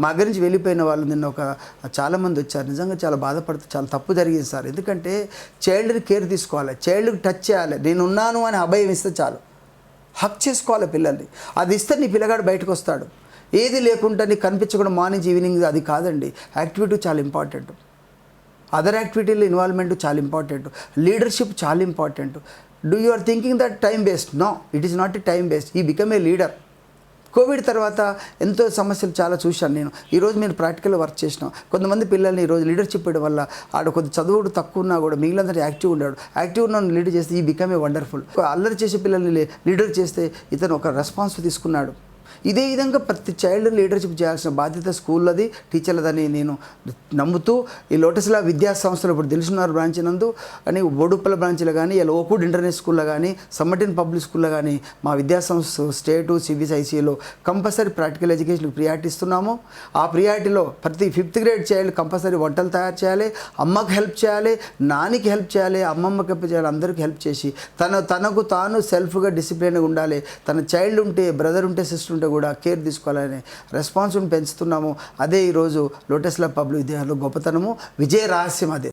మా దగ్గర నుంచి వెళ్ళిపోయిన వాళ్ళు నిన్న ఒక చాలామంది వచ్చారు. నిజంగా చాలా బాధపడుతూ చాలా తప్పు జరిగింది సార్. ఎందుకంటే చైల్డ్ని కేర్ తీసుకోవాలి చైల్డ్కి టచ్ చేయాలి. నేను ఉన్నాను అని అభయం ఇస్తే చాలు. హక్ చేసుకోవాలి పిల్లల్ని. అది ఇస్తే నీ పిల్లగాడు బయటకు వస్తాడు. ఏది లేకుండా నీకు కనిపించకుండా మార్నింగ్ ఈవినింగ్ అది కాదండి. యాక్టివిటీ చాలా ఇంపార్టెంట్. అదర్ యాక్టివిటీలో ఇన్వాల్వ్మెంట్ చాలా ఇంపార్టెంట్. లీడర్షిప్ చాలా important. Do you are thinking that time based no it is not a time based he become a leader. Covid తర్వాత ఎంతో సమస్యలు చాలా చూశాను నేను. ఈరోజు నేను ప్రాక్టికల్ వర్క్ చేసిన. కొంతమంది పిల్లల్ని ఈరోజు లీడర్షిప్ ఇవ్వడం వల్ల ఆడ కొద్ది చదువుడు తక్కువ ఉన్నా కూడా మిగిలినందరూ యాక్టివ్ ఉన్నాడు యాక్టివ్ ఉన్న లీడ్ చేస్తే ఈ బికమ్ ఏ వండర్ఫుల్. అల్లరి చేసే పిల్లల్ని లీడర్ చేస్తే ఇతను ఒక రెస్పాన్స్ తీసుకున్నాడు. ఇదే విధంగా ప్రతి చైల్డ్ లీడర్షిప్ చేయాల్సిన బాధ్యత స్కూల్లది టీచర్లదని నేను నమ్ముతూ ఈ లోటస్లా విద్యా సంస్థలు ఇప్పుడు దిల్సున్నారు బ్రాంచ్ నందు అని బొడుప్పల బ్రాంచ్లో కానీ ఇలా ఓకుడ్ ఇంటర్నెట్ స్కూల్లో కానీ సమ్మటిన్ పబ్లిక్ స్కూల్లో కానీ మా విద్యా సంస్థ స్టేటు సిబిఎస్ఐసిలో కంపల్సరీ ప్రాక్టికల్ ఎడ్యుకేషన్కి ప్రియారిటీ ఇస్తున్నాము. ఆ ప్రియారిటీలో ప్రతి ఫిఫ్త్ గ్రేడ్ చైల్డ్ కంపల్సరీ వంటలు తయారు చేయాలి అమ్మకి హెల్ప్ చేయాలి నానికి హెల్ప్ చేయాలి అమ్మమ్మకి హెల్ప్ చేయాలి అందరికీ హెల్ప్ చేసి తన తనకు తాను సెల్ఫ్గా డిసిప్లిన్గా ఉండాలి. తన చైల్డ్ ఉంటే బ్రదర్ ఉంటే సిస్టర్ ఉంటే కూడా కేర్ తీసుకోవాలనే రెస్పాన్సిబిలిటీ పెంచుతున్నాము. అదే ఈరోజు లోటస్ల పబ్లిక్ విద్యాలయంలో గొప్పతనము. విజయ రహస్యం అదే.